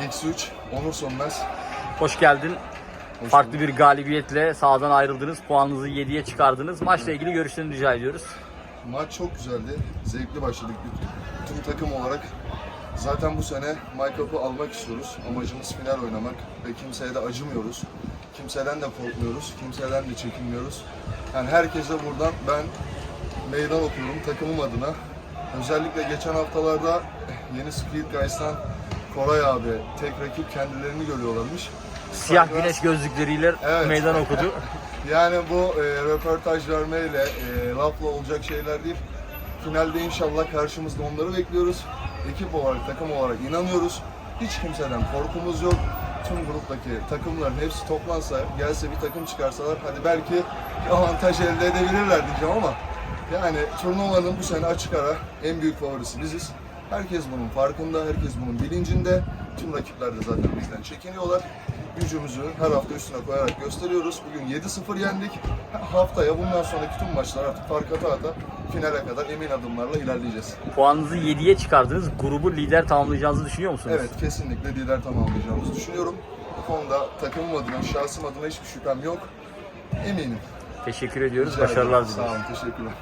Eksi 3. Onur Sönmez. Hoş geldin. Hoş Farklı bulduk. bir galibiyetle sahadan ayrıldınız. Puanınızı 7'ye çıkardınız. Maçla ilgili görüşlerini rica ediyoruz. Maç çok güzeldi. Zevkli başladık bütün takım olarak. Zaten bu sene My Cup'ı almak istiyoruz. Amacımız final oynamak ve kimseye de acımıyoruz. Kimseden de korkmuyoruz, kimseden de çekinmiyoruz. Yani herkese buradan ben meydan okuyorum takımım adına. Özellikle geçen haftalarda yeni Spirit Guys'tan Koray abi tek rakip kendilerini görüyorlarmış. Siyah Sonra- güneş gözlükleriyle Evet. meydan okudu. Yani bu e, röportaj vermeyle, e, lafla olacak şeyler değil. Finalde inşallah karşımızda onları bekliyoruz. Ekip olarak, takım olarak inanıyoruz. Hiç kimseden korkumuz yok. Tüm gruptaki takımların hepsi toplansa, gelse bir takım çıkarsalar hadi belki avantaj elde edebilirler diyeceğim ama yani turnuvanın bu sene açık ara en büyük favorisi biziz. Herkes bunun farkında, herkes bunun bilincinde. Tüm rakipler de zaten bizden çekiniyorlar. Gücümüzü her hafta üstüne koyarak gösteriyoruz. Bugün 7-0 yendik. Haftaya bundan sonraki tüm maçlar artık fark ata ata finale kadar emin adımlarla ilerleyeceğiz. Puanınızı 7'ye çıkardınız. Grubu lider tamamlayacağınızı düşünüyor musunuz? Evet kesinlikle lider tamamlayacağımızı düşünüyorum. Bu konuda takımım adına, şahsım adına hiçbir şüphem yok. Eminim. Teşekkür ediyoruz. Rica. Başarılar diliyoruz. Sağ olun, teşekkürler.